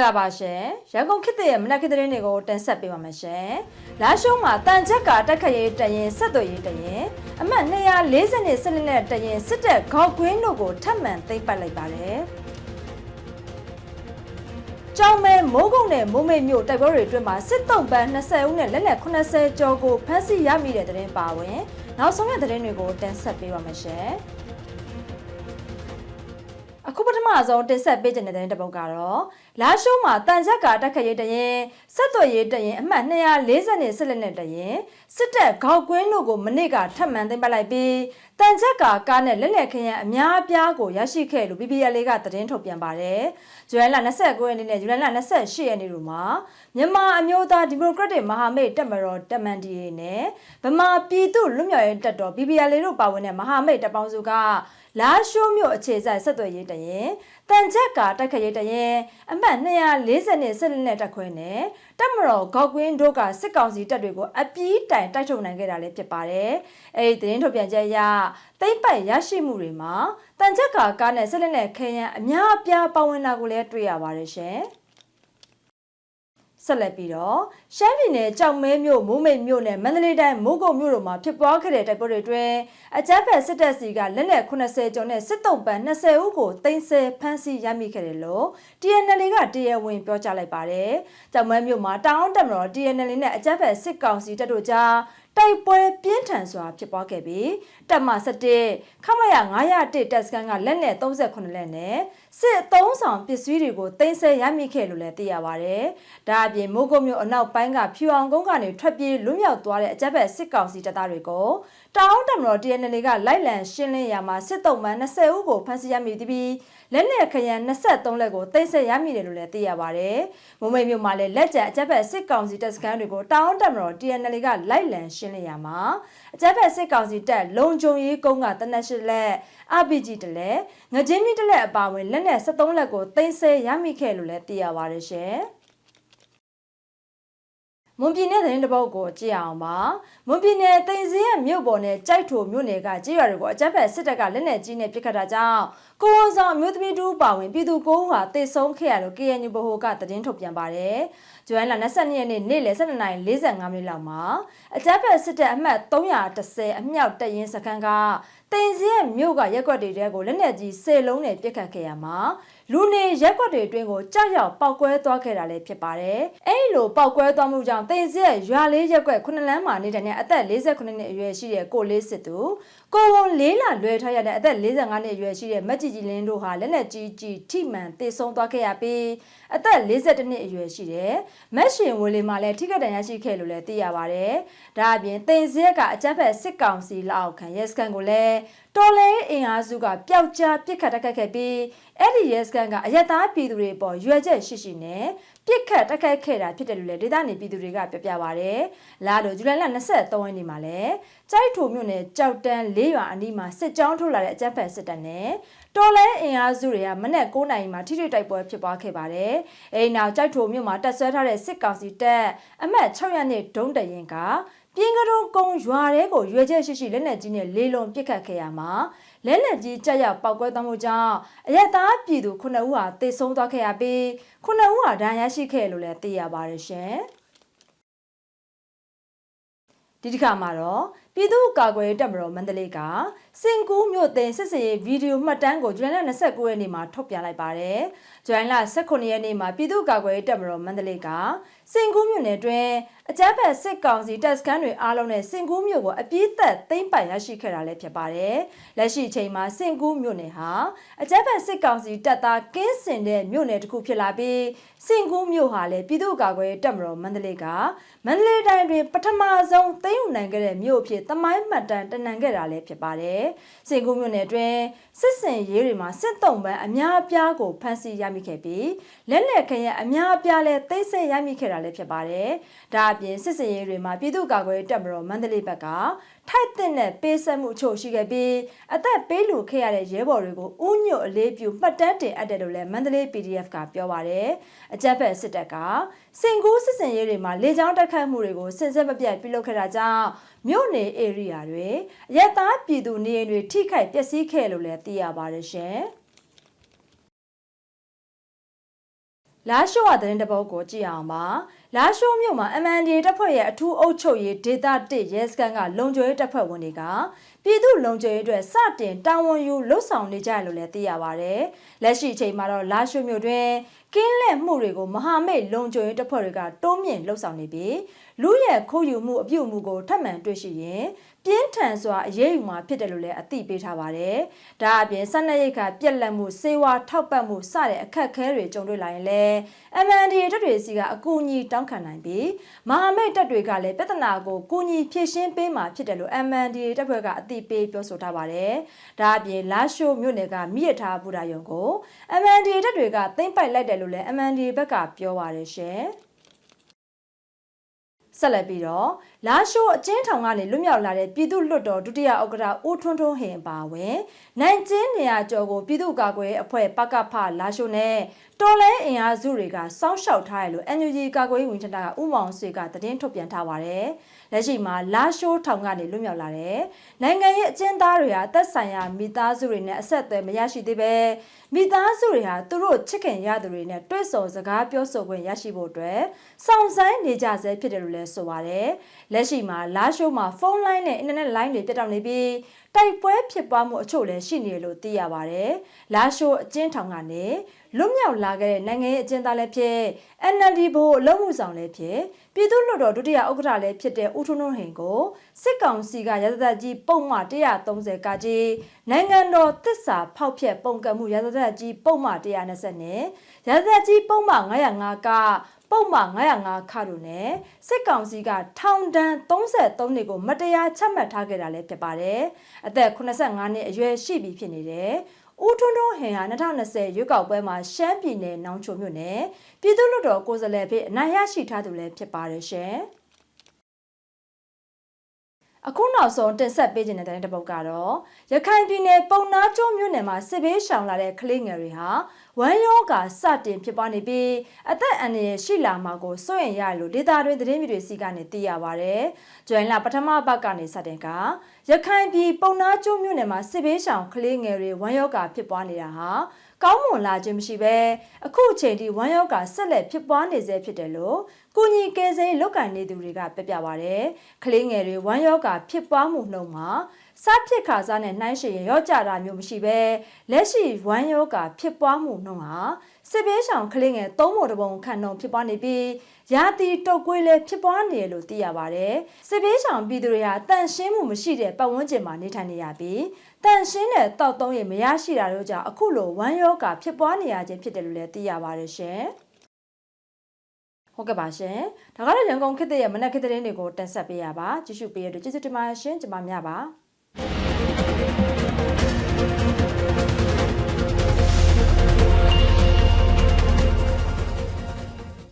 ္ဂလာပါရှင်ရန်ကုန်ခေတ်သစ်ရဲ့မနက်ခင်းသတင်းတွေကိုတင်ဆက်ပေးပါမယ်ရှင်လာရှုံးမှာတန်ချက်ကတက်ခတ်ရေးတရင်ဆက်သွယ်ရေးတရင်အမှတ်240နဲ့ဆက်လက်နဲ့တရင်စစ်တပ်ခေါက်ကွင်းတို့ကိုထပ်မံသိမ်းပိုက်လိုက်ပါတယ်ကြောင်မဲမိုးကုတ်နဲ့မိုးမိတ်မြို့တိုက်ပွဲတွေအတွင်းမှာစစ်တုံးပန်း20ဦးနဲ့လက်လက်80ကျော်ကိုဖမ်းဆီးရမိတဲ့သတင်းပါဝင်နောက်ဆုံးတဲ့သတင်းတွေကိုတင်ဆက်ပေးပါမယ်ရှင် အခုပထမဆုံးတင်ဆက်ပေးခြင်းတဲ့တဲ့ပုတ်ကတော့လာရှိုးမှာတန်ချက်ကတက်ခတ်ရေးတရင်ဆက်သွယ်ရေးတရင်အမှတ်240နဲ့ဆက်လက်နဲ့တရင်စစ်တပ်ခေါက်ကွင်းတို့ကိုမနေ့ကထပ်မံသိမ်းပိုက်လိုက်ပြီး တန်ချက်ကကားနဲ့လက်လက်ခရံအများအပြားကိုရရှိခဲ့လို့ BBL ကသတင်းထုတ်ပြန်ပါတယ်ဇူလိုင်လ29ရက်နေ့နဲ့ဇူလိုင်လ28ရက်နေ့တို့မှာမြန်မာအမျိုးသားဒီမိုကရက်တစ်မဟာမိတ်တပ်မတော်တပ်မန်ဒီနဲ့ဗမာပြည်သူ့လွတ်မြောက်ရေးတပ်တော် BBL တို့ပါဝင်တဲ့မဟာမိတ်တပ်ပေါင်းစုကလာရှိုးမြို့အခြေစိုက်ဆက်သွယ်ရေးတရင်တန်ချက်ကတိုက်ခတ်ရေးတရင်အမှတ်240နဲ့ဆက်လက်နဲ့တက်ခွဲနဲ့တပ်မတော်ဂေါက်ကွင်းတို့ကစစ်ကောင်စီတပ်တွေကိုအပြည့်တိုင်တိုက်ထုတ်နိုင်ခဲ့တာလည်းဖြစ်ပါတယ်။အဲဒီသတင်းထုတ်ပြန်ချက်အရသိမ့်ပိုက်ရရှိမှုတွေမှာတန်ချက်ကာကားနဲ့ဆက်လက်နဲ့ခဲယံအများအပြားပါဝင်တာကိုလည်းတွေ့ရပါတယ်ရှင်။ဆက်လက်ပြီးတော့ရှမ်းပြည်နယ်ကြောက်မဲမြို့မိုးမိတ်မြို့နယ်မန္တလေးတိုင်းမိုးကုတ်မြို့တို့မှာဖြစ်ပွားခဲ့တဲ့တိုက်ပွဲတွေအတွင်းအကြမ်းဖက်စစ်တပ်စီကလက်နက်80ကျော်နဲ့စစ်တုံးပန်း20ဦးကိုတင်ဆက်ဖမ်းဆီးရမိခဲ့တယ်လို့ TNL ကတရားဝင်ပြောကြားလိုက်ပါတယ်။ကြောက်မဲမြို့မှာတောင်းတမတော် TNL နဲ့အကြမ်းဖက်စစ်ကောင်စီတပ်တို့ကြား တိုက်ပွဲပြင်းထန်စွာဖြစ်ပွားခဲ့ပြီးတပ်မ17ခမရ901တပ်စခန်းကလက်နက်38လက်နဲ့စစ်အုံဆောင်ပစ္စည်းတွေကိုတင်ဆက်ရမိခဲ့လို့လည်းသိရပါတယ်။ဒါအပြင်မိုးကုတ်မြို့အနောက်ပိုင်းကဖြူအောင်ကုန်းကနေထွက်ပြေးလွတ်မြောက်သွားတဲ့အကြမ်းဖက်စစ်ကောင်စီတပ်သားတွေကိုတောင်းတမတော် TNL ကလိုက်လံရှင်းလင်းရမှာစစ်တုံးမှန်20ဦးကိုဖမ်းဆီးရမိပြီး လက်နက်ခရံ23လက်ကိုတိတ်ဆက်ရမိတယ်လို့လည်းသိရပါတယ်။မုံမိတ်မြို့မှာလည်းလက်ကျန်အကြက်ဖက်စစ်ကောင်စီတပ်စခန်းတွေကိုတောင်းတမတော် TNL ကလိုက်လံရှင်းလင်းရမှာအကြက်ဖက်စစ်ကောင်စီတပ်လုံခြုံရေးကုန်းကတနက်ရှိလက် RPG တလက်ငကြင်းမီတလက်အပါဝင်လက်နက်73လက်ကိုတိတ်ဆက်ရမိခဲ့လို့လည်းသိရပါတယ်ရှင်။ မွန်ပြည်နယ်သတင်းတပုတ်ကိုကြည့်အောင်ပါမွန်ပြည်နယ်တိန်စင်းရမြို့ပေါ်နဲ့ကြိုက်ထိုမြို့နယ်ကကြေးရွာတွေကိုအကြမ်းဖက်စစ်တပ်ကလက်နက်ကြီးနဲ့ပစ်ခတ်တာကြောင့်ကိုဝန်ဆောင်အမျိုးသမီးတူပါဝင်ပြည်သူကိုးဟာတေဆုံးခဲ့ရလို့ KNU ဘဟုကသတင်းထုတ်ပြန်ပါတယ်။ဇွန်လ22ရက်နေ့နေ့လယ်12:45မိနစ်လောက်မှာအကြမ်းဖက်စစ်တပ်အမှတ်310အမြောက်တပ်ရင်းစခန်းကတင်စင်းမြို့ကရက်ွက်တွေတဲကိုလက်နက်ကြီး၁၀လုံးနဲ့ပစ်ခတ်ခဲ့ရမှာ လူနေရက်ွက်တွေအတွင်းကိုကြောက်ရောက်ပောက်ကွဲသွားခဲ့တာလည်းဖြစ်ပါတယ်။အဲဒီလိုပောက်ကွဲသွားမှုကြောင့်တင်စင်းရွာလေးရက်ွက်ခုနှစ်လမ်းမှာနေတဲ့အသက်48နှစ်အရွယ်ရှိတဲ့ကိုလေးစစ်သူကိုဝန်လေးလာလွယ်ထားရတဲ့အသက်45နှစ်အရွယ်ရှိတဲ့မက်ကြီးကြီးလင်းတို့ဟာလက်နက်ကြီးကြီးထိမှန်တေဆုံးသွားခဲ့ရပြီးအသက်52နှစ်အရွယ်ရှိတဲ့မက်ရှင်ဝေလီမှာလည်းထိခိုက်ဒဏ်ရာရှိခဲ့လို့လည်းသိရပါတယ်။ဒါအပြင်တင်စရက်က အကြမ်းဖက်စစ်ကောင်စီလက်အောက်ခံရဲစခန်းကိုလည်းတော်လဲအင်အားစုကပျောက်ကြားပစ်ခတ်တိုက်ခိုက်ခဲ့ပြီးအဲ့ဒီရဲစခန်းကအရက်သားပြည်သူတွေပေါ်ရွယ်ချက်ရှိရှိနဲ့ပြစ်ခတ်တိုက်ခိုက်ခဲ့တာဖြစ်တယ်လို့လည်းဒေသနေပြည်သူတွေကပြောပြပါဗျ။လာတော့ဇူလိုင်လ23ရက်နေ့မှာလည်းကြိုက်ထိုမြို့နယ်ကြောက်တန်းလေးရွာအနီးမှာစစ်ကြောင်းထုတ်လာတဲ့အကြမ်းဖက်စစ်တပ်နဲ့ တော်လဲအင်အားစုတွေကမနက်9နာရီမှာထိထိတိုက်ပွဲဖြစ်ပွားခဲ့ပါတယ်။အဲဒီနောက်ကြိုက်ထိုမြို့မှာတက်ဆွဲထားတဲ့စစ်ကောင်စီတပ်အမှတ်6ရက်နေ့ဒုံးတရင်ကပြင်းကရုံကုန်းရွာတဲကိုရွေချက်ရှိရှိလက်နက်ကြီးနဲ့လေလုံပစ်ခတ်ခဲ့ရမှာလက်နက်ကြီးကြက်ရောက်ပောက်ကွဲသွားမှုကြောင့်အရက်သားပြည်သူ9ဦးဟာတေဆုံးသွားခဲ့ရပြီး9ဦးဟာဒဏ်ရာရှိခဲ့လို့လည်းသိရပါတယ်ရှင်။ဒီတစ်ခါမှာတော့ပြည်သူ့ကာကွယ်ရေးတပ်မတော်မန္တလေးကစင်ကူးမြို့သိမ်းစစ်စင်ရေးဗီဒီယိုမှတ်တမ်းကိုဇူလိုင်လ29ရက်နေ့မှာထုတ်ပြန်လိုက်ပါတယ်။ဇူလိုင်လ18ရက်နေ့မှာပြည်သူ့ကာကွယ်ရေးတပ်မတော်မန္တလေးကစင်ကူးမြို့နယ်တွင်အကြမ်းဖက်စစ်ကောင်စီတပ်စခန်းတွေအားလုံးနဲ့စင်ကူးမြို့ကိုအပြည့်သက်သိမ်းပိုင်ရရှိခဲ့တာလည်းဖြစ်ပါတယ်။လက်ရှိအချိန်မှာစင်ကူးမြို့နယ်ဟာအကြမ်းဖက်စစ်ကောင်စီတပ်သားကင်းစင်တဲ့မြို့နယ်တစ်ခုဖြစ်လာပြီးစင်ကူးမြို့ဟာလည်းပြည်သူ့ကာကွယ်ရေးတပ်မတော်မန္တလေးကမန္တလေးတိုင်းတွင်ပထမဆုံးသိမ်းယူနိုင်ခဲ့တဲ့မြို့အဖြစ်သမိုင်းမှတ်တမ်းတနန်ခဲ့တာလည်းဖြစ်ပါတယ်။စင်ကူးမြို့နယ်တွင်စစ်စင်ရေးတွေမှာစစ်တုံးပန်းအများအပြားကိုဖမ်းဆီးရမိခဲ့ပြီးလက်နက်ခဲယံအများအပြားလည်းသိမ်းဆည်းရမိခဲ့တာလည်းဖြစ်ပါတယ်။ဒါအပြင်စစ်စင်ရေးတွေမှာပြည်သူ့ကာကွယ်ရေးတပ်မတော်မန္တလေးဘက်ကထိုက်တဲ့နဲ့ပေးဆက်မှုအချို့ရှိခဲ့ပြီးအသက်ပေးလူခဲ့ရတဲ့ရဲဘော်တွေကိုဥညွတ်အလေးပြုမှတ်တမ်းတင်အပ်တယ်လို့လည်းမန္တလေး PDF ကပြောပါတယ်။အကြက်ဖက်စစ်တပ်ကစင်ကူးစစ်စင်ရေးတွေမှာလေကြောင်းတိုက်ခိုက်မှုတွေကိုစင်စစ်မပြတ်ပြုလုပ်ခဲ့တာကြောင့် မြို့နယ် area တွေရက်သားပြည်သူနေအိမ်တွေထိခိုက်ပျက်စီးခဲ့လို့လည်းသိရပါတယ်ရှင်။လာရှိုးဝသတင်းတပုတ်ကိုကြည့်အောင်ပါ လာရှိုးမြို့မှာ MND တပ်ဖွဲ့ရဲ့အထူးအုပ်ချုပ်ရေးဒေသ1ရဲစခန်းကလုံခြုံရေးတပ်ဖွဲ့ဝင်တွေကပြည်သူလုံခြုံရေးအတွက်စတင်တာဝန်ယူလှုပ်ဆောင်နေကြရလို့လည်းသိရပါတယ်လက်ရှိအချိန်မှာတော့လာရှိုးမြို့တွင်ကင်းလက်မှုတွေကိုမဟာမိတ်လုံခြုံရေးတပ်ဖွဲ့တွေကတိုးမြင့်လှုပ်ဆောင်နေပြီးလူရဲခိုးယူမှုအပြုတ်မှုကိုထပ်မံတွေ့ရှိရင်ပြင်းထန်စွာအရေးယူမှာဖြစ်တယ်လို့လည်းအသိပေးထားပါတယ်။ဒါအပြင်ဆက်နက်ရိတ်ခါပြက်လက်မှုစေဝါထောက်ပံ့မှုစတဲ့အခက်အခဲတွေကြုံတွေ့လာရင်လည်း MND တပ်တွေစီကအကူအညီတောင်းခံနိုင်ပြီးမဟာမိတ်တပ်တွေကလည်းပြဿနာကိုကူညီဖြေရှင်းပေးမှာဖြစ်တယ်လို့ MND တပ်ဖွဲ့ကအသိပေးပြောဆိုထားပါတယ်။ဒါအပြင်လာရှိုးမြို့နယ်ကမိရထားဘူတာယုံကို MND တပ်တွေကသိမ့်ပိုက်လိုက်တယ်လို့လည်း MND ဘက်ကပြောပါတယ်ရှင်။ဆက်လက်ပြီးတော့ လာရှိုးအကျဉ်းထောင်ကနေလွတ်မြောက်လာတဲ့ပြည်သူ့လွတ်တော်ဒုတိယဥက္ကဋ္ဌဦးထွန်းထွန်းဟင်ပါဝင်နိုင်ကျင်းနေရာကျော်ကိုပြည်သူ့ကာကွယ်အဖွဲ့ပကဖလာရှိုးနဲ့တော်လဲအင်အားစုတွေကစောင့်ရှောက်ထားတယ်လို့ NUG ကာကွယ်ရေးဝန်ကြီးဌာနကဥမောင်ဆွေကသတင်းထုတ်ပြန်ထားပါတယ်။လက်ရှိမှာလာရှိုးထောင်ကနေလွတ်မြောက်လာတဲ့နိုင်ငံရေးအကျဉ်းသားတွေဟာသက်ဆိုင်ရာမိသားစုတွေနဲ့အဆက်အသွယ်မရရှိသေးပဲမိသားစုတွေဟာသူတို့ချစ်ခင်ရသူတွေနဲ့တွေ့ဆုံစကားပြောဆိုခွင့်ရရှိဖို့အတွက်စောင့်ဆိုင်းနေကြဆဲဖြစ်တယ်လို့လည်းဆိုပါတယ်။လက်ရှိမှာလာရှိုးမှာဖုန်းလိုင်းနဲ့အင်တာနက်လိုင်းတွေပြတ်တောက်နေပြီးတိုက်ပွဲဖြစ်ပွားမှုအချို့လည်းရှိနေတယ်လို့သိရပါတယ်။လာရှိုးအကျဉ်းထောင်ကနေလွတ်မြောက်လာခဲ့တဲ့နိုင်ငံရေးအကျဉ်းသားလည်းဖြစ် NLD ဘို့အလုံးမှုဆောင်လည်းဖြစ်ပြည်သူ့လွှတ်တော်ဒုတိယဥက္ကဋ္ဌလည်းဖြစ်တဲ့ဦးထွန်းထွန်းဟင်ကိုစစ်ကောင်စီကရသသက်ကြီးပုံမှန်130ကကြီးနိုင်ငံတော်တစ္ဆာဖောက်ဖျက်ပုံကမှုရသသက်ကြီးပုံမှန်120နဲ့ရသသက်ကြီးပုံမှန်905က ပုံမှန်905ခါတို့နဲ့စစ်ကောင်စီကထောင်ဒဏ်33နှစ်ကိုမတရားချမှတ်ထားခဲ့တာလည်းဖြစ်ပါတယ်။အသက်85နှစ်အရွယ်ရှိပြီဖြစ်နေတယ်။ဦးထွန်းထွန်းဟင်ဟာ2020ရွေးကောက်ပွဲမှာရှမ်းပြည်နယ်နောင်ချိုမြို့နယ်ပြည်သူ့လွှတ်တော်ကိုယ်စားလှယ်ဖြစ်အနိုင်ရရှိထားသူလည်းဖြစ်ပါတယ်ရှင်။ အခုနောက်ဆုံးတင်ဆက်ပေးခြင်းတဲ့တဲ့ပုတ်ကတော့ရခိုင်ပြည်နယ်ပုံနာကျွန်းမြို့နယ်မှာစစ်ဘေးရှောင်လာတဲ့ကလေးငယ်တွေဟာဝမ်းရောဂါစတင်ဖြစ်ပွားနေပြီးအသက်အန္တရာယ်ရှိလာမှာကိုစိုးရိမ်ရလို့ဒေတာတွင်သတင်းမျိုးတွေစီကနေသိရပါဗျ။ကျွမ်းလာပထမပတ်ကနေစတင်ကရခိုင်ပြည်ပုံနာကျွန်းမြို့နယ်မှာစစ်ဘေးရှောင်ကလေးငယ်တွေဝမ်းရောဂါဖြစ်ပွားနေတာဟာ ကောင်းမွန်လာခြင်းမရှိဘဲအခုအချိန်ထိဝမ်းရောဂါဆက်လက်ဖြစ်ပွားနေစေဖြစ်တယ်လို့ကုညီကယ်ဆယ်လုတ်ကန်နေသူတွေကပြပြပါဗျ။ကလေးငယ်တွေဝမ်းရောဂါဖြစ်ပွားမှုနှုန်းမှာစဖြစ်ခါစားနဲ့နှိုင်းယှဉ်ရင်ရော့ကြတာမျိုးမရှိဘဲလက်ရှိဝမ်းရောဂါဖြစ်ပွားမှုနှုန်းဟာ စစ်ဘေးရှောင်ကလေးငယ်သုံးပုံတစ်ပုံခန့်နှုန်းဖြစ်ပွားနေပြီးရာသီတုတ်ကွေးလည်းဖြစ်ပွားနေတယ်လို့သိရပါတယ်။စစ်ဘေးရှောင်ပြည်သူတွေဟာတန်ရှင်းမှုမရှိတဲ့ပတ်ဝန်းကျင်မှာနေထိုင်နေရပြီးတန်ရှင်းတဲ့တောက်သုံးရမရရှိတာတို့ကြောင့်အခုလိုဝမ်းရောဂါဖြစ်ပွားနေရခြင်းဖြစ်တယ်လို့လည်းသိရပါတယ်ရှင်။ဟုတ်ကဲ့ပါရှင်။ဒါကတော့ရန်ကုန်ခေတ်ရဲ့မနက်ခေတ်သတင်းတွေကိုတင်ဆက်ပေးရပါ။ကြည့်ရှုပေးရတဲ့ကျေးဇူးတင်ပါတယ်ရှင်။ကျွန်မမြပါ။